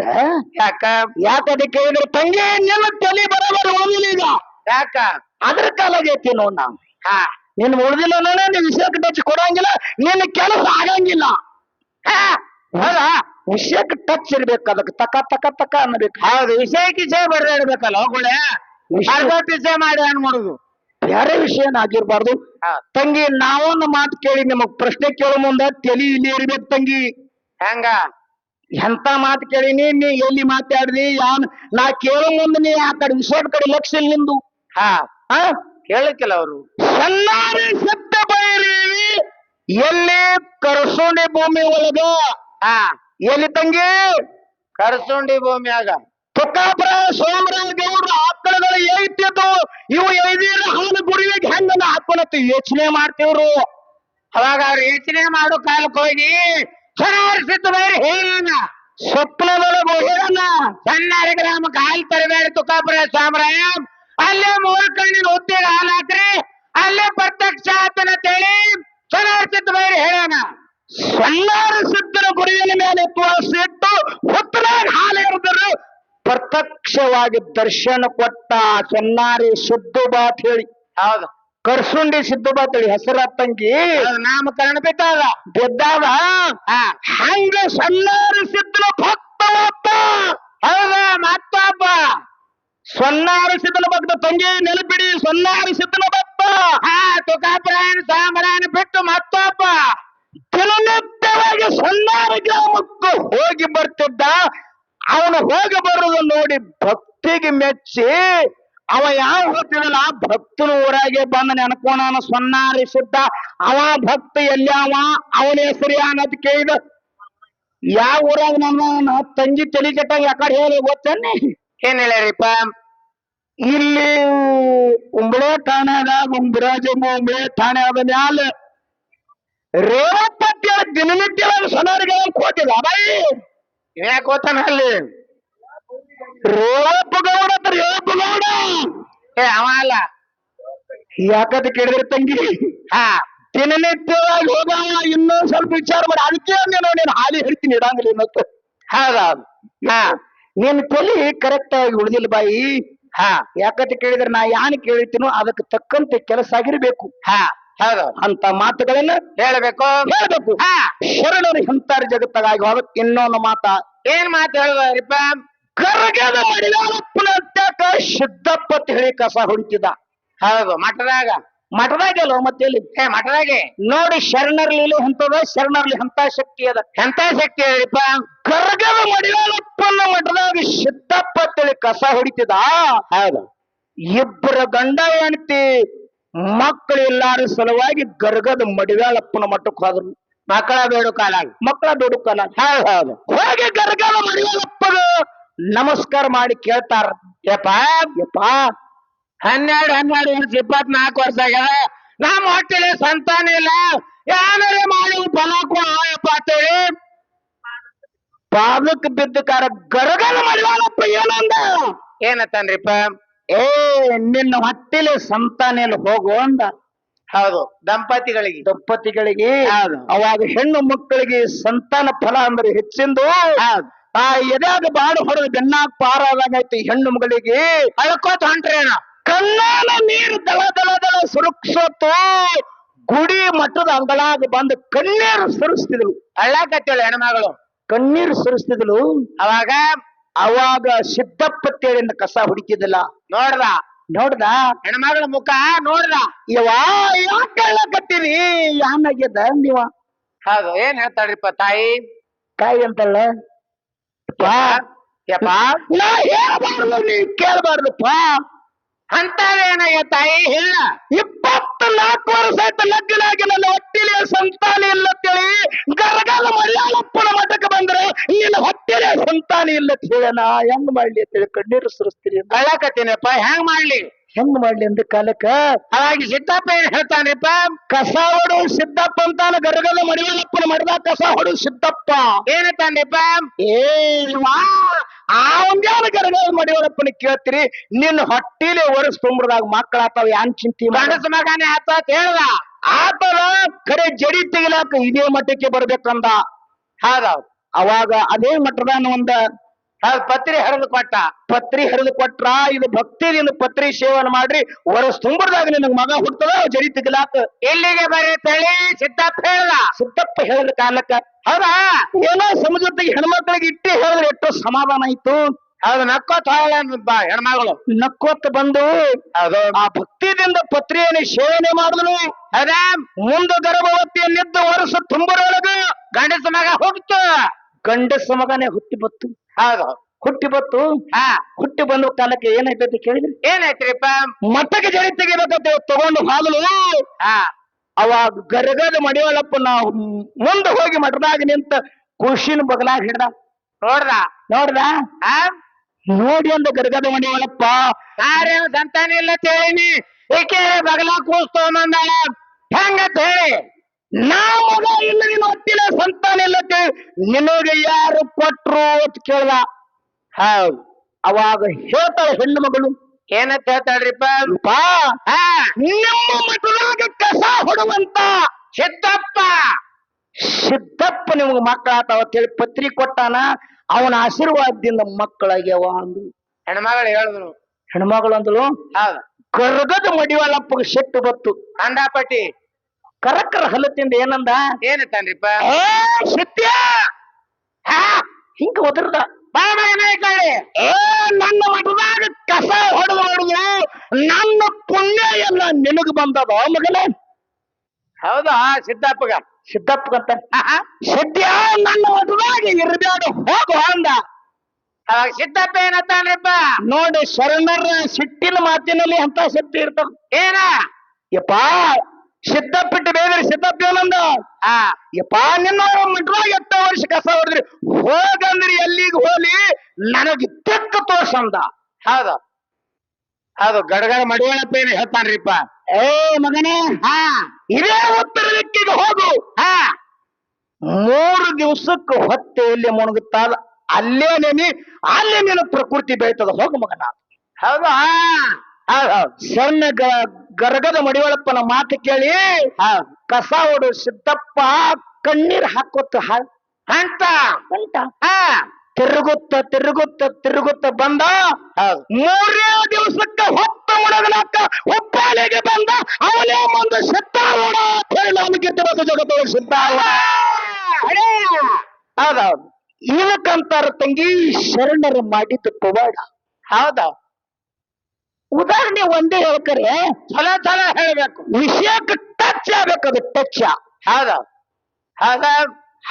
ಯಾಕ? ಯಾಕಂತ ಕೇಳಿದ್ರೆ ತಂಗಿ ನಿನ್ನ ತಲೆ ಬರೋಬರ ಓದಿಲ್ಲ ಯಾಕ? ಅದ್ರ ಕಾಲಾಗೈತಿ ನೋಡ್ ನಾವು ಹಾ. ನಿನ್ ಉಳಿದಿಲ್ಲ ನೋಡ ನೀನ್ ವಿಷಯಕ್ಕೆ ಟಚ್ ಕೊಡಂಗಿಲ್ಲ ನಿನ್ನ ಕೆಲಸ ಆಗಂಗಿಲ್ಲ. ಹೌದಾ ವಿಷಯಕ್ಕೆ ಟಚ್ ಇರ್ಬೇಕು ಅದಕ್ಕೆ ತಕ ತಕ ತಕ ಅನ್ನಬೇಕು. ಹೌದು ವಿಷಯಕ್ಕೆ ವಿಷಯ ಬರ್ದೇ ಇರ್ಬೇಕಲ್ಲ ಹೋಗುಳೆ ವಿಷಯ- ಮಾಡಿ ಏನ್ ಮಾಡುದು? ಬೇರೆ ವಿಷಯನ ಆಗಿರ್ಬಾರ್ದು. ಹಾ. ತಂಗಿ ನಾವೊಂದು ಮಾತು ಕೇಳಿ ನಿಮಗ್ ಪ್ರಶ್ನೆ ಕೇಳೋ ಮುಂದ ತಲಿ ಇಲ್ಲಿ ಇರ್ಬೇಕು ತಂಗಿ. ಹೆಂಗ? ಎಂತ ಮಾತು ಕೇಳಿನಿ ನೀ ಎಲ್ಲಿ ಮಾತಾಡ್ದಿ? ಯಾನ್ ನಾ ಕೇಳೋ ಮುಂದೆ ನೀ ಆ ಕಡೆ ವಿಶ್ವದ ಕಡೆ ಲಕ್ಷ ಇಲ್ಲ ನಿಂದು. ಹಾ. ಆ? ಕೇಳಕ್ಕಿಲ್ಲ ಅವರು. ಎಲ್ಲಾರು ಸಿದ್ಧ ಬೈರಿ. ಎಲ್ಲಿ ಕರಸೋಣಿ ಭೂಮಿ ಒಳಗ? ಹಾ. ಎಲ್ಲಿ ತಂಗಿ? ಕರ್ಸುಂಡಿ ಭೂಮಿಯಾಗ. ತುಕ್ಕಾಪುರ ಸೋಮರಾಜ ಗೌಡ್ರ ಆಕಳಗಳು ಐತಿದ್ದು ಇವು ಐದೀರ ಹಾಲು ಗುರುವಿಗೆ ಹೆಂಗ ಹಾಕೊಳತ್ತು ಯೋಚನೆ ಮಾಡ್ತೀವ್ರು. ಅವಾಗ ಅವ್ರು ಯೋಚನೆ ಮಾಡೋ ಕಾಲಕ್ಕೆ ಹೋಗಿ. ಬೇರೆ ಹೇಳಿನ ಸ್ವಪ್ನದೊಳಗೆ ಹೇಳಣ್ಣ ಸಣ್ಣಾರಿ ಗ್ರಾಮ ಹಾಲು ತರಬೇಡಿ ತುಕಾಪುರ ಸಾಮ್ರಾಯ. ಅಲ್ಲೇ ಮೂರು ಕಣ್ಣಿನ ಉದ್ಯೋಗ ಹಾಲಾತ್ರಿ. ಅಲ್ಲೇ ಪ್ರತ್ಯಕ್ಷ ಆತನ ತೇಳಿ. ಚೆನ್ನಾಗಿರ್ಸಿತ್ತು ಬೇರೆ ಹೇಳೋಣ. ಸಣ್ಣಾರ ಸಿದ್ಧರ ಗುರುವಿನ ಮೇಲೆ ವಿಶ್ವಾಸ ಇಟ್ಟು ಹೊತ್ತನಾಗ ಹಾಲು ಎರೆದರು ಪ್ರತ್ಯಕ್ಷವಾಗಿ ದರ್ಶನ ಕೊಟ್ಟ ಸಣ್ಣಾರಿ ಸಿದ್ದು ಬಾತ್ ಹೇಳಿ. ಹೌದು. ಕರ್ಸುಂಡಿ ಸಿದ್ದು ತಳಿ ಹೆಸರ ತಂಗಿ ನಾಮಕರಣ ಬಿದ್ದಾಗ ಹಾ. ಹಂಗ ಸೊಲ್ಲಾರು ಸಿದ್ದನ ಭಕ್ತ ಒಬ್ಬ ಹೌದಾ ಮತ್ತೊಬ್ಬ ಸೊಲ್ಲಾರು ಸಿದ್ದನ ಭಕ್ತ ತಂಗಿ ನೆನಪಿಡಿ ಸೊಲ್ಲಾರು ಸಿದ್ದನ ಭಕ್ತ. ಹಾ ತುಕಾಪುರಾಯಣ ಸಾಮರಾಯಣ ಬಿಟ್ಟು ಮತ್ತೊಬ್ಬ ದಿನನಿತ್ಯವಾಗಿ ಸೊನ್ನಾರಿ ಗ್ರಾಮಕ್ಕೂ ಹೋಗಿ ಬರ್ತಿದ್ದ. ಅವನು ಹೋಗಿ ಬರೋದು ನೋಡಿ ಭಕ್ತಿಗೆ ಮೆಚ್ಚಿ ಅವ ಯಾವ ಹೋಗ್ತಿದಲ್ಲ ಆ ಭಕ್ತನ ಊರಾಗೆ ಬಂದ ನೆನಕೋಣ ಸೊನ್ನಾರಿ ಸಿದ್ದ. ಅವ ಭಕ್ತ ಎಲ್ಲಿ ಅವ? ಅವನ ಹೆಸರು ಅನ್ನೋದು ಕೇಳಿದ. ಯಾವ ಊರಾಗ ನನ್ನ ತಂಗಿ ತಲೆ ಕೆಟ್ಟಾಗ ಯಾಕಡೆ ಹೇಳಿ ಗೊತ್ತೇನೆ ಏನ್ ಹೇಳ್ಯಾರಿಪ್ಪ? ಇಲ್ಲಿ ಉಂಬಳೆ ಠಾಣೆದಾಗ ಉಂಬರಾಜ ಉಂಬಳೆ ಠಾಣೆ ಆದ ಮ್ಯಾಲ ರೇವಪ್ಪತ್ಯ ದಿನನಿತ್ಯ ಸೊನ್ನಾರಿಗೆ ಕೋತಿದ ಬಾಯಿ ಯಾಕೆ ಗೊತ್ತಾನ ಅಲ್ಲಿ? ರೇವಪ್ಪ ಗೌಡ ಅಂತ ರೇವಪ್ಪ ಗೌಡ ಏ ಅವ ಅಲ್ಲ ಯಾಕಂತ ಕೇಳಿದ್ರೆ ತಂಗಿ ಹಾ. ದಿನನಿತ್ಯವಾಗಿ ಹೋಗ ಇನ್ನೊಂದ್ ಸ್ವಲ್ಪ ವಿಚಾರ ಮಾಡಿ ಅದಕ್ಕೆ ನೀನು ನೀನು ಹಾಲಿ ಹೇಳ್ತೀನಿ ಇಡಂಗಿಲ್ಲ ಇನ್ನೊತ್ತು ಹಾ. ನಿನ್ ತಲೆ ಕರೆಕ್ಟ್ ಆಗಿ ಉಳಿದಿಲ್ಲ ಬಾಯಿ. ಹಾ. ಯಾಕಂತ ಕೇಳಿದ್ರೆ ನಾ ಯಾನ್ ಕೇಳಿತೀನೋ ಅದಕ್ಕೆ ತಕ್ಕಂತೆ ಕೆಲಸ ಆಗಿರ್ಬೇಕು. ಹಾ ಹೌದು. ಅಂತ ಮಾತುಗಳನ್ನ ಹೇಳಬೇಕು. ಹೇಳಬೇಕು. ಹಾ. ಶರಣರು ಹಿಂತಾರ ಜಗತ್ತಾಗಿ ಹೋಗ. ಇನ್ನೊಂದು ಮಾತ. ಏನ್ ಮಾತು ಹೇಳುವಾರಿಪ್ಪ ಕರಗದ ಮಡಿವಾಳಪ್ಪನ ಅತ್ಯಾಕ ಸಿದ್ದಪ್ಪ ಕಸ ಹೊಡಿತಿದ್ದ ಹೌದು ಮಠದಾಗ. ಮಠದಾಗಲ್ಲ ಮತ್ತೆ ಇಲ್ಲಿ ಏ ಮಠದಾಗೆ. ನೋಡಿ ಶರಣರ್ಲಿ ಅಂತದ ಶರಣರ್ಲಿ ಅಂತ ಶಕ್ತಿ ಅದ. ಎಂತ ಶಕ್ತಿ ಹೇಳಿಪ್ಪ? ಕರ್ಗದ ಮಡಿವಾಳಪ್ಪನ ಮಠದಾಗ ಸಿದ್ದಪ್ಪ ಅಂತೇಳಿ ಕಸ ಹೊಡಿತಿದ. ಹೌದು. ಇಬ್ಬರ ಗಂಡ ಹೆಂಡತಿ ಮಕ್ಕಳು ಇಲ್ಲಾರ ಸಲುವಾಗಿ ಗರ್ಗದ ಮಡಿವಾಳಪ್ಪನ ಮಠಕ್ಕೆ ಹೋದ್ರು. ಮಕ್ಕಳ ಬೇಡು ಕಾಲಾಗ ಮಕ್ಕಳ ದುಡುಕಲ್ಲ ಹೌದು ಹೌದು. ಹೋಗಿ ಗರ್ಗದ ಮಡಿವಾಳಪ್ಪನ ನಮಸ್ಕಾರ ಮಾಡಿ ಕೇಳ್ತಾರ. ಯಪ್ಪ. ಯಪ್ಪ. ಹನ್ನೆರಡು ಹನ್ನೆರಡು ವರ್ಷ ಇಪ್ಪತ್ನಾಲ್ಕು ವರ್ಷ ಆಗ್ಯದ ನಮ್ಮ ಹೊಟ್ಟೆಲಿ ಸಂತಾನ ಇಲ್ಲ. ಯಾರೇ ಮಾಡಿ ಫಲ ಕೊಡಪ್ಪ ಅಂತೇಳಿ. ಪಾದಕ್ ಬಿದ್ದಕಾರ ಗರಗಲ ಮಡಿವಾಳಪ್ಪ ಏನಂದ? ಏನತ್ತನ್ರಿಪ್ಪ ಏ ನಿನ್ನ ಹೊಟ್ಟೆಲಿ ಸಂತಾನ ಹೋಗು ಅಂದ. ಹೌದು ದಂಪತಿಗಳಿಗೆ. ದಂಪತಿಗಳಿಗೆ ಹೌದು. ಅವಾಗ ಹೆಣ್ಣು ಮಕ್ಕಳಿಗೆ ಸಂತಾನ ಫಲ ಅಂದ್ರೆ ಹೆಚ್ಚಿಂದು. ಆ ಆ ಎದ್ಯಾಗ ಬಾಡು ಹೊಡೆದು ಬೆನ್ನಾಗ ಪಾರಾದಾಗೈತಿ ಹೆಣ್ಣು ಮಗಳಿಗೆ. ಅಳ್ಕೋತ ಹೊಂಟ್ರೇನ? ಕಣ್ಣಾನ ನೀರು ದಳ ದಳ ದಳ ಸುರಕ್ಷತು. ಗುಡಿ ಮಠದ ಅಂಗಳಾಗ ಬಂದು ಕಣ್ಣೀರು ಸುರಿಸ್ತಿದ್ಲು. ಅಳ್ಳಾಕತ್ತೇಳು ಹೆಣ್ಮಗಳು. ಕಣ್ಣೀರು ಸುರಿಸ್ತಿದ್ಲು. ಅವಾಗ ಅವಾಗ ಸಿದ್ದಪ್ಪತ್ತೇಳಿಂದ ಕಸ ಹುಡುಕಿದಿಲ್ಲ ನೋಡ್ದ? ನೋಡ್ದ? ಹೆಣ್ಮಗಳ ಮುಖ ನೋಡ್ದ? ಯವಾ ಯಾಕೆ ಹೇಳಕತ್ತೀರಿ ಯಾನಾಗ್ಯದ ನೀವ? ಹೌದು ಏನ್ ಹೇಳ್ತಾಳ್ರಿಪ್ಪ ತಾಯಿ? ತಾಯಿ ಅಂತಲ್ಲ? ಯಪ್ಪ. ನಾ ಹೇಳ್ಬಾರ್ದು ನೀ ಕೇಳಬಾರ್ದಪ್ಪ. ಅಂತವೇನಾಗ್ಯ ತಾಯಿ? ಹೇಳ ಇಪ್ಪತ್ತು ನಾಲ್ಕು ವರ್ಷ ಆಯ್ತು ಲಗ್ನ ಆಗಿಲ್ಲ ಹೊಟ್ಟಿಲೆ ಸಂತಾನ ಇಲ್ಲ ತಿಳಿ ಗರಗಲ ಮಲಯಾಳಪ್ಪನ ಮಠಕ್ಕೆ ಬಂದ್ರೆ. ನಿನ್ನ ಹೊಟ್ಟಿಲೆ ಸಂತಾನ ಇಲ್ಲ ಅಂತ ಹೇಳಿ ಹೆಂಗ್ ಮಾಡ್ಲಿ ಅಂತೇಳಿ ಕಣ್ಣೀರು ಸುರಿಸ್ತೀರಿ ಹೇಳಕತ್ತೀನಪ್ಪ, ಹೆಂಗ್ ಮಾಡ್ಲಿ? ಹೆಂಗ್ ಮಾಡ್ಲಿ ಅಂದ ಕಾಲಕ್ಕ? ಅವಾಗ ಸಿದ್ದಪ್ಪ ಏನ್ ಹೇಳ್ತಾನ್ರಿಪ್ಪ ಕಸ ಹೊಡು ಸಿದ್ದಪ್ಪ ಅಂತಾನ ಗರಗದ ಮಡಿಯಲ್ಲಪ್ಪನ ಮಡಿದ ಕಸ ಹೊಡು ಸಿದ್ದಪ್ಪ. ಏನತ್ತಾನ್ರಿಪ್ಪ ಏ ಅವಂಗ್ಯಾನ ಗರಗದ ಕೇಳ್ತೀರಿ? ನಿನ್ನ ಹೊಟ್ಟಿಲೆ ಒರಸ್ ತುಂಬ್ರದಾಗ ಮಕ್ಕಳಾತಾವ ಯಾನ್ ಚಿಂತಿ ಮನಸ್ಸು ಮಗಾನೆ ಆತ ಹೇಳ್ದ ಆತರ ಕರೆ ಜಡಿ ತೆಗಿಲಾಕ ಇದೇ ಮಟ್ಟಕ್ಕೆ ಬರ್ಬೇಕಂದ. ಹಾಗ ಅವಾಗ ಅದೇ ಮಟ್ಟದ ಒಂದ ಪತ್ರಿ ಹರಿದು ಕೊಟ್ಟ. ಪತ್ರಿ ಹರಿದು ಕೊಟ್ರ ಇದು ಭಕ್ತಿದಿಂದ ಪತ್ರಿ ಸೇವನ ಮಾಡ್ರಿ. ವರ್ಷ ತುಂಬ್ರದಾಗ ನಿನಗ್ ಮಗ ಹುಟ್ಟದ ಜರಿ ತೆಗಿಲಾಕ. ಇಲ್ಲಿಗೆ ಬರೀ ತಳಿ? ಸಿದ್ದಪ್ಪ ಹೇಳ ಸಿದ್ದಪ್ಪ ಹೇಳಿದ ಕಾಲಕ್ಕ. ಹೌದಾ? ಏನೋ ಸಮುದ್ರದಾಗ ಹೆಣ್ಮಕ್ಳಿಗೆ ಇಟ್ಟಿ ಹೇಳಿದ್ರೆ ಎಷ್ಟು ಸಮಾಧಾನ ಆಯ್ತು. ಹೌದು ನಕ್ಕೋತ ಬಾ ಹೆಣ್ಮಗಳು. ನಕ್ಕೋತ್ ಬಂದು ಆ ಭಕ್ತಿದಿಂದ ಪತ್ರಿಯನ್ನು ಸೇವನೆ ಮಾಡಿದ್ನು ಅದೇ ಮುಂದೆ ಗರ್ಭವತಿಯನ್ನಿದ್ದ ವರ್ಷ ತುಂಬರೊಳಗ ಗಂಡಸ ಮಗ ಹೋಗ್ತು ಗಂಡಸ ಮಗನೇ ಹುಟ್ಟಿ ಬತ್ತು. ಹೌದು ಹುಟ್ಟಿ ಬತ್ತು. ಹಾ. ಹುಟ್ಟಿ ಬಂದ ಕಾಲಕ್ಕೆ ಏನಾಯ್ತೈತಿ ಕೇಳಿದ್ರಿ? ಏನಾಯ್ತ್ರಿಪ್ಪ? ಮಟ್ಟಕ್ಕೆ ಜಡಿ ತೆಗಿಬೇಕಂತ ತಗೊಂಡು ಹಾಲು. ಹಾ. ಅವಾಗ ಗರಗದ ಮಡಿವಾಳಪ್ಪ ನಾವು ಮುಂದೆ ಹೋಗಿ ಮಠದಾಗ ನಿಂತ ಖುಷಿನ ಬಗಲಾಗ ಹಿಡ್ದ. ನೋಡ್ದ? ನೋಡ್ರ ಹಾ. ನೋಡಿ ಅಂದ ಗರಗದ ಮಡಿವಾಳಪ್ಪ. ಯಾರೇನು ಸಂತಾನ ಇಲ್ಲ ತೇಳಿನಿ ಏಕೆ ಬಗಲಾಗ ಕೂಸ್ತೊಂಬಂದಾಳ ಹೆಂಗತ್ ಹೇಳಿ. ನಾ ಮಗ ಇಲ್ಲ ನಿನ್ನ ಹೊತ್ತಿಲ್ಲ ಸಂತಾನ ಇಲ್ಲ ನಿನಗೆ ಯಾರು ಕೊಟ್ರು ಅಂತ ಕೇಳ್ದ. ಹೌದು ಅವಾಗ ಹೇಳ್ತಾಳೆ ಹೆಣ್ಣು ಮಗಳು. ಏನಂತ ಹೇಳ್ತಾಳ್ರಿಪ್ಪ? ನಿಮ್ಮ ಹಾ. ನಮ್ಮ ಮಠದಾಗ ಕಸ ಹೊಡುವಂತ ಸಿದ್ದಪ್ಪ. ಸಿದ್ದಪ್ಪ ನಿಮ್ಗೆ ಮಕ್ಕಳಾತಾವ ಅಂತೇಳಿ ಪತ್ರಿ ಕೊಟ್ಟಾನ. ಅವನ ಆಶೀರ್ವಾದದಿಂದ ಮಕ್ಕಳಾಗ್ಯಾವ ಅಂದ್ರು ಹೆಣ್ಮಗಳು ಹೇಳಿದ್ರು. ಹೆಣ್ಮಗಳು ಅಂದಳು ಗರ್ಗದ ಕರ್ಗದ ಮಡಿವಾಳಪ್ಪಗೆ ಸಿಟ್ಟು ಬತ್ತು. ಕಂಡಾಪಟ್ಟಿ ಕರಕರ ಹಲತಿಂದ ಏನಂದ? ಏನಂತಾನ್ರಿಪ್ಪ? ಏ ಸತ್ಯ! ಹಿಂಗ ಒದರ್ದ ಏ ನನ್ನ ಮಠದಾಗ ಕಸ ಹೊಡೆದು ಹೊಡೆದು ನನ್ನ ಪುಣ್ಯ ಎಲ್ಲ ನಿನಗ ಬಂದದ ಮಗನೇ? ಹೌದಾ ಸಿದ್ದಪ್ಪಗ? ಸಿದ್ದಪ್ಪಗಂತ. ಸದ್ಯ ನನ್ನ ಮಠದಾಗ ಇರಬೇಡ ಹೋಗು ಅಂದ. ಅವಾಗ ಸಿದ್ದಪ್ಪ ಏನತ್ತಾನಪ್ಪ ನೋಡಿ ಶರಣರ ಸಿಟ್ಟಿನ ಮಾತಿನಲ್ಲಿ ಅಂತ ಶಕ್ತಿ ಇರ್ತಾವ. ಏನ? ಯಪ್ಪ ಸಿದ್ದಪ್ಪಿಟ್ಟು ಬೇದ್ರೆ ಸಿದ್ದಪ್ಪ ಏನಂದ? ಹಾ. ಯಪ್ಪ ನಿನ್ನ ಮಠದಾಗ ಎತ್ತ ವರ್ಷ ಕಸ ಹೊಡೆದ್ರಿ. ಹೋಗಂದ್ರಿ ಎಲ್ಲಿಗೆ ಹೋಲಿ? ನನಗೆ ತೆಕ್ಕ ತೋರ್ಸಂದ ಹೌದು. ಹೌದು ಗಡಗಡ ಏನ್ ಹೇಳ್ತಾನ್ರಿಪ್ಪ? ಏ ಮಗನೇ ಹಾ. ಇದೇ ಉತ್ತರ ದಿಕ್ಕಿಗೆ ಹೋಗು. ಹಾ. ಮೂರು ದಿವಸಕ್ಕೆ ಹೊತ್ತೆ ಇಲ್ಲಿ ಮುಣಗುತ್ತಾದ ಅಲ್ಲೇ ನೆನಿ ಅಲ್ಲೇ ನಿನ್ನ ಪ್ರಕೃತಿ ಬೆಳಿತದ. ಹೋಗು ಮಗನ. ಹೌದು ಹೌದ್ ಹೌದ್. ಸಣ್ಣ ಗರಗದ ಮಡಿವಳಪ್ಪನ ಮಾತು ಕೇಳಿ ಕಸ ಹೊಡು ಸಿದ್ದಪ್ಪ ಕಣ್ಣೀರ್ ಹಾಕೋತ ಅಂತ ಹಾ ತಿರುಗುತ್ತ ತಿರುಗುತ್ತ ತಿರುಗುತ್ತ ಬಂದ. ಮೂರೇ ದಿವಸಕ್ಕೆ ಹೊತ್ತ ಮುಡಗಲಕ್ಕ ಉಪ್ಪಾಲೆಗೆ ಬಂದ. ಅವನೇ ಮುಂದೆ ಸಿದ್ದಾರೂಢ ಅಂತ ಹೇಳಿ ನಮಗೆ ಗೆದ್ದಿರೋದು ಜಗತ್ತೊಳಗೆ ಸಿದ್ದಾರೂಢ ಹೌದೌದು. ಇದಕ್ಕಂತಾರ ತಂಗಿ ಶರಣರ ಮಾಡಿದ್ದು ಪವಾಡ. ಹೌದು ಉದಾಹರಣೆ ಒಂದೇ ಹೇಳ್ಕರೆ. ಛಲ ಛಲ ಹೇಳಬೇಕು. ವಿಷಯಕ್ಕೆ ಟಚ್ ಆಗ್ಬೇಕದು ಟಚ್. ಹೌದು. ಹಾಗ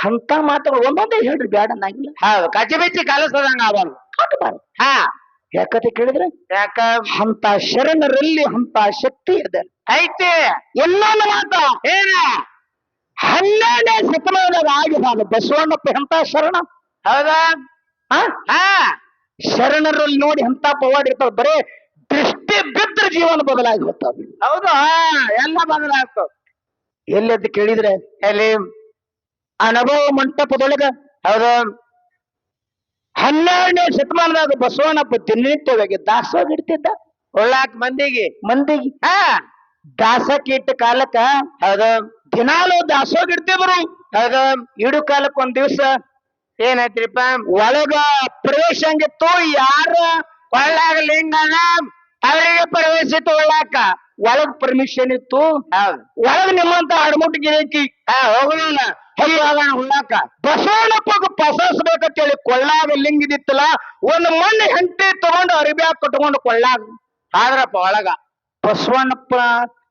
ಅಂತ ಮಾತುಗಳು ಒಂದೊಂದೇ ಹೇಳ್ರಿ ಬೇಡ ನಾಗಿಲ್ಲ ಹೌದು. ಕಚ್ಚಿ ಬಿಚ್ಚಿ ಕಲಸದಂಗ ಅವನು ಕಾಟಬಾರ್ದು ಹಾ. ಯಾಕತೆ ಕೇಳಿದ್ರೆ? ಯಾಕ? ಅಂತ ಶರಣರಲ್ಲಿ ಅಂತ ಶಕ್ತಿ ಇದೆ. ಐತೆ. ಎಲ್ಲ ಮಾತ ಏನ? ಹನ್ನೆರಡನೇ ಶತಮಾನದಾಗ ಆಗಿದಾನ ಬಸವಣ್ಣಪ್ಪ ಎಂತ ಶರಣ? ಹೌದಾ. ಹಾ ಹಾ. ಶರಣರಲ್ಲಿ ನೋಡಿ ಎಂತ ಪವಾಡ ಇರ್ತಾವ. ಬರೇ ದೃಷ್ಟಿ ಬಿದ್ದ ಜೀವನ ಬದಲಾಗಿ ಹೋಗ್ತಾವ ಹೌದು ಎಲ್ಲ ಬದಲಾಗ್ತಾವ ಎಲ್ಲೆದ್ದು ಕೇಳಿದ್ರೆ? ಎಲ್ಲಿ ಅನುಭವ ಮಂಟಪದೊಳಗ ಹೌದು. ಹನ್ನೆರಡನೇ ಶತಮಾನದಾಗ ಬಸವಣ್ಣಪ್ಪ ದಿನನಿತ್ಯವಾಗಿ ದಾಸೋಗ ಇಡ್ತಿದ್ದ ಒಳ್ಳಾಕ್ ಮಂದಿಗೆ. ಮಂದಿಗೆ. ಹಾ. ದಾಸಕ್ಕೆ ಇಟ್ಟ ಕಾಲಕ್ಕ ಹೌದು. ದಿನಾಲು ದಾಸೋಗ ಇಡ್ತಿದ್ರು ಹೌದು. ಇಡು ಕಾಲಕ್ಕೆ ಒಂದ್ ದಿವ್ಸ. ಏನಾಯ್ತ್ರಿಪ್ಪ? ಒಳಗ ಪ್ರವೇಶ ಹಂಗಿತ್ತು ಯಾರ ಕೊಳ್ಳಾಗ ಲಿಂಗನ ಅವರಿಗೆ ಪ್ರವೇಶಿತು ತಗೊಳ್ಳಾಕ ಒಳಗ್ ಪರ್ಮಿಷನ್ ಇತ್ತು. ಒಳಗ್ ನಿಮ್ಮಂತ ಅಡಮುಟ್ಟು ಹೋಗೋಣ ಹಾ ಹೋಗುದಿಲ್ಲ ಹೋಗೋಣ ಉಳ್ಳಾಕ ಬಸವಣ್ಣಪ್ಪಗ ಹೇಳಿ ಕೊಳ್ಳಾಗ ಲಿಂಗಿದಿತ್ತಲ್ಲ ಒಂದು ಮಣ್ಣು ಹೆಂಟಿ ತಗೊಂಡು ಅರಿಬ್ಯಾಗ ಕಟ್ಕೊಂಡು ಕೊಳ್ಳಾಗ. ಆದ್ರಪ್ಪ ಒಳಗ. ಬಸವಣ್ಣಪ್ಪ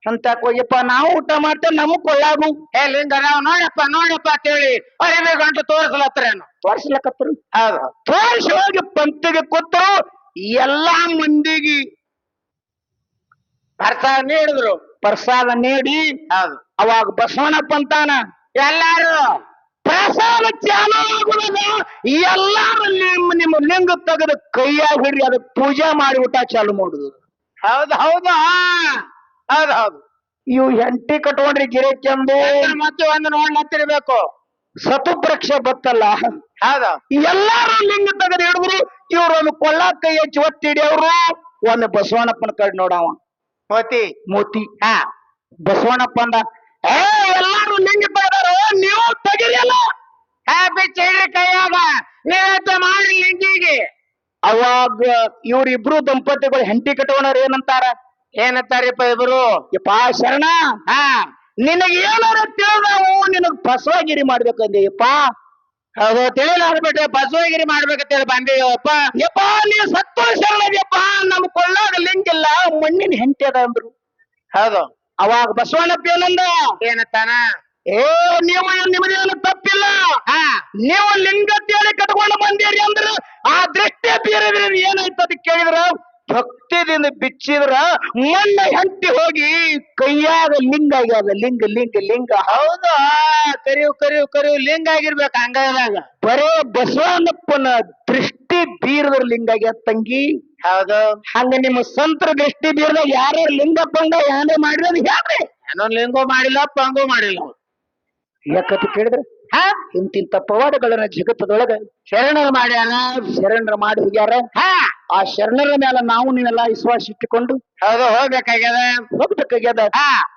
ಅಂತ ಹೋಗಿಪ್ಪ ನಾವು ಊಟ ಮಾಡ್ತೇವೆ ನಮಗ್ ಕೊಳ್ಳಾಗು. ಹೇ ಲಿಂಗ ನಾವು ನೋಡಪ್ಪ ನೋಡಪ್ಪ ಅಂತೇಳಿ ಅರಿವಿ ಗಂಟು ತೋರಿಸ್ಲತ್ರೇನು? ತೋರ್ಸ್ಲಕತ್ರು. ಹೌದು. ತೋರ್ಸಿ ಹೋಗಿ ಪಂತಿಗೆ ಕೂತರು ಎಲ್ಲಾ ಮಂದಿಗೆ ಅರ್ಥ ನೀಡಿದ್ರು. ಪ್ರಸಾದ ನೀಡಿ ಹೌದು. ಅವಾಗ ಬಸವಣ್ಣಪ್ಪ ಅಂತಾನ ಎಲ್ಲಾರು ಪ್ರಸಾದ ಚಾಲು ಆಗುವಾಗ ಎಲ್ಲಾರು ನಿಮ್ಮ ನಿಮ್ಮ ಲಿಂಗ ತೆಗೆದು ಕೈಯಾಗ ಹಿಡಿ ಅದಕ್ಕೆ ಪೂಜೆ ಮಾಡಿ ಊಟ ಚಾಲು ಮಾಡುದು ಹೌದು ಹೌದು ಹೌದು ಹೌದು. ಇವು ಹೆಂಟಿ ಕಟ್ಕೊಂಡ್ರಿ ಗಿರಿ ಇದ್ರ ಮತ್ತೆ ಒಂದು ನೋಡ್ಲತ್ತಿರ್ಬೇಕು ಸತುಪ್ರಕ್ಷ ಬತ್ತಲ್ಲ. ಹೌದು. ಎಲ್ಲಾರು ಲಿಂಗ ತೆಗೆದು ಹಿಡಿದ್ರು. ಇವ್ರು ಒಂದು ಕೊಳ್ಳ ಕೈ ಹಚ್ಚಿ ಒತ್ತಿ ಹಿಡಿಯವ್ರು ಒಂದು ಬಸವಣ್ಣಪ್ಪನ ಕಡೆ ನೋಡವ. ಹೋತಿ ಮೋತಿ. ಹಾ. ಬಸವಣ್ಣಪ್ಪ ಅಂದ ಏ ಎಲ್ಲಾರು ನಿಂಗೆ ತೆಗೆದಾರ ನೀವು ತೆಗಿರಿಯಲ್ಲ ಹಾ ಬಿಚ್ಚ ಹಿಡ್ರಿ ಕೈಯಾಗ ಮಾಡಿ ಲಿಂಗಿಗೆ ಅವಾಗ ಇವ್ರಿಬ್ರು ದಂಪತಿಗಳು ಹೆಂಟಿ ಕಟ್ಕೊಂಡವ್ರು ಏನಂತಾರ? ಏನಂತಾರಪ್ಪ ಇಬ್ರು? ಯಪ್ಪ ಶರಣ ಹಾ. ನಿನಗೇನಾರ ಏನಾರ ತಿಳಿದಾವು ನಿನಗ್ ಬಸವಗಿರಿ ಮಾಡ್ಬೇಕಂದೆ ಯಪ್ಪ ಹೌದು ಬಸವಗಿರಿ ಬಸವಗಿರಿ ಮಾಡ್ಬೇಕಂತೇಳಿ ಬಂದೀವಪ್ಪ ಯಪ್ಪ. ನೀ ಸತ್ತು ಶರಣಪ್ಪ ನಮ್ ಕೊಳ್ಳಾಗ ಲಿಂಕ್ ಇಲ್ಲ ಮಣ್ಣಿನ ಹೆಂಟಿ ಅದ ಅಂದ್ರು. ಹೌದು. ಅವಾಗ ಬಸವಣ್ಣಪ್ಪ ಏನಂದ? ಏನತ್ತಾನ ಏ ನೀವು ನಿಮ್ಮದೇನು ತಪ್ಪಿಲ್ಲ. ನೀವು ಲಿಂಗ ತೇಳಿ ಕಟ್ಕೊಂಡು ಬಂದಿರಿ ಅಂದ್ರ. ಆ ದೃಷ್ಟಿ ಬೀರಿದ್ರೆ ಏನಾಯ್ತು ಅಂತ ಕೇಳಿದ್ರ. ಭಕ್ತಿದಿಂದ ಬಿಚ್ಚಿದ್ರ ಮಣ್ಣ ಹೆಂಟಿ ಹೋಗಿ ಕೈಯಾಗ ಲಿಂಗ ಆಗ್ಯಾದ. ಲಿಂಗ ಲಿಂಗ ಲಿಂಗ. ಹೌದು? ಕರಿಯು ಕರಿಯು ಕರಿಯು. ಲಿಂಗ ಆಗಿರ್ಬೇಕು ಹಂಗಾದಾಗ ಬರೇ ಬಸವನಪ್ಪನ ದೃಷ್ಟಿ ಬೀರದ್ರ ಲಿಂಗ ಆಗ್ಯಾದ ತಂಗಿ. ಹೌದು. ಹಂಗ ನಿಮ್ಮ ಸಂತರ ದೃಷ್ಟಿ ಬೀರದ ಯಾರ್ಯಾರು ಲಿಂಗ ಪಂಗ ಯಾನೇ ಮಾಡಿರೋದು ಹೇಳ್ರಿ. ಏನೋ ಲಿಂಗೋ ಮಾಡಿಲ್ಲ ಪಂಗೋ ಮಾಡಿಲ್ಲ. ಯಾಕಂತ ಕೇಳಿದ್ರೆ? ಹಾ? ಇಂತಿಂತ ಪವಾಡಗಳನ್ನ ಜಗತ್ತದೊಳಗ ಶರಣರು ಮಾಡ್ಯಾರ ಶರಣರ ಮಾಡಿ ಹೋಗ್ಯಾರ. ಹಾ. ಆ ಶರಣರ ಮೇಲೆ ನಾವು ನೀವೆಲ್ಲ ವಿಶ್ವಾಸ ಇಟ್ಟುಕೊಂಡು ಹೌದು ಹೋಗ್ಬೇಕಾಗ್ಯದ? ಹೋಗ್ಬೇಕಾಗ್ಯದ.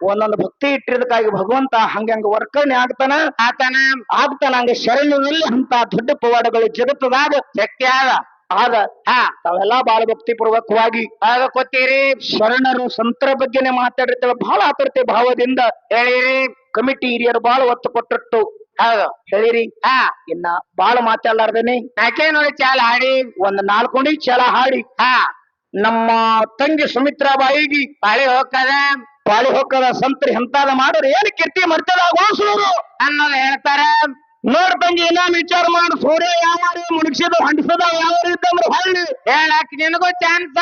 ಒಂದೊಂದು ಭಕ್ತಿ ಇಟ್ಟಿರೋದಕ್ಕಾಗಿ ಭಗವಂತ ಹಂಗಂಗ ವರ್ಕಣೆ ಆಗ್ತಾನ. ಆತನ ಆಗ್ತಾನ ಹಂಗ ಶರಣರಲ್ಲಿ ಅಂತ ದೊಡ್ಡ ಪವಾಡಗಳು ಜಗತ್ತದಾಗ ಶಕ್ತಿ ಆದ. ಆದ. ಹಾ. ಬಾಳ ಭಕ್ತಿ ಪೂರ್ವಕವಾಗಿ ಆಗ ಕೊತ್ತೀರಿ. ಶರಣರು ಸಂತರ ಬಗ್ಗೆನೆ ಮಾತಾಡಿರ್ತೇವೆ. ಬಹಳ ಆತುರತೆ ಭಾವದಿಂದ ಹೇಳಿರಿ. ಕಮಿಟಿ ಹಿರಿಯರು ಬಹಳ ಒತ್ತು ಕೊಟ್ಟಿಟ್ಟು ಹೌದು. ಹೇಳಿರಿ. ಹಾ. ಇನ್ನ ಬಾಳ ಮಾತಾಡ್ಲಾರ್ದೇನೆ. ಯಾಕೆ ನೋಡಿ ಚಾಲ ಹಾಡಿ. ಒಂದ್ ನಾಲ್ಕೊಂಡಿ ಚಾಲ ಹಾಡಿ. ಹಾ. ನಮ್ಮ ತಂಗಿ ಸುಮಿತ್ರಾ ಬಾಯಿಗೆ ಪಾಳಿ ಹೋಗ್ತದ. ಪಾಳಿ ಹೊಕ್ಕದ ಸಂತರಿ ಹಂತಾದ ಮಾಡೋರು ಏನ್ ಕೀರ್ತಿ ಮರ್ತದ ಗೋಸಲರು ಅನ್ನೋದು ಹೇಳ್ತಾರ. ನೋಡ್ ತಂಗಿ ಇನ್ನೊಂದು ವಿಚಾರ ಮಾಡು. ಸೂರ್ಯ ಯಾವ ಮುಳುಗಿಸಿದ ಹಂಡಿಸದ ಯಾವ ಇದ್ದಂದ್ರೆ ಹೊಳ್ಳಿ. ಹೇಳಕ್ ನಿನಗೂ ಚಾನ್ಸ.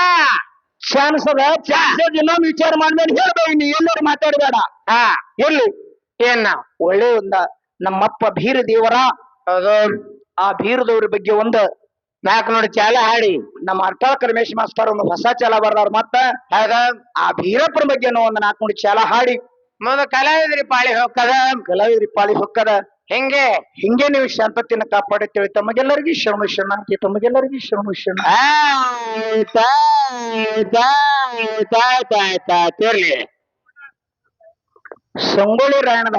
ಚಾನ್ಸ್ ಅದ ಚಾನ್ಸ್ ಇನ್ನೊಂದು ವಿಚಾರ ಮಾಡ್ಮೇಲೆ ಹೇಳ್ಬೇಕು ನೀ ಎಲ್ಲರೂ ಮಾತಾಡಬೇಡ. ಹಾ. ಎಲ್ಲಿ ಏನ್ ಒಳ್ಳೆ ಒಂದ ನಮ್ಮಪ್ಪ ಭೀರ ದೇವರ ಆ ಭೀರದವ್ರ ಬಗ್ಗೆ ಒಂದು ನಾಲ್ಕು ನೋಡಿ ಚಾಲ ಹಾಡಿ ನಮ್ಮ ಅರ್ಟಾಳ ಕರ್ಮೇಶ್ ಮಾಸ್ತರ್ ಒಂದು ಹೊಸ ಚಾಲ ಬರ್ದಾರ ಮತ್ತ ಹಾಗ ಆ ಭೀರಪ್ಪನ ಬಗ್ಗೆ ಒಂದು ನಾಲ್ಕು ನೋಡಿ ಚಾಲ ಹಾಡಿ ಮುಂದ ಕಲಾವಿದ್ರಿ ಪಾಳಿ ಹೊಕ್ಕದ ಕಲಾವಿದ್ರಿ ಪಾಳಿ ಹೊಕ್ಕದ ಹಿಂಗೆ ಹಿಂಗೆ ನೀವು ಶಾಂತತೆಯನ್ನು ಕಾಪಾಡುತ್ತೇವೆ ತಮಗೆಲ್ಲರಿಗೂ ಶರಣ ಶರಣಾರ್ಥಿ ತಮಗೆಲ್ಲರಿಗೂ ಶರಣು ಶರಣ ಸಂಗೊಳ್ಳಿ ರಾಯಣದ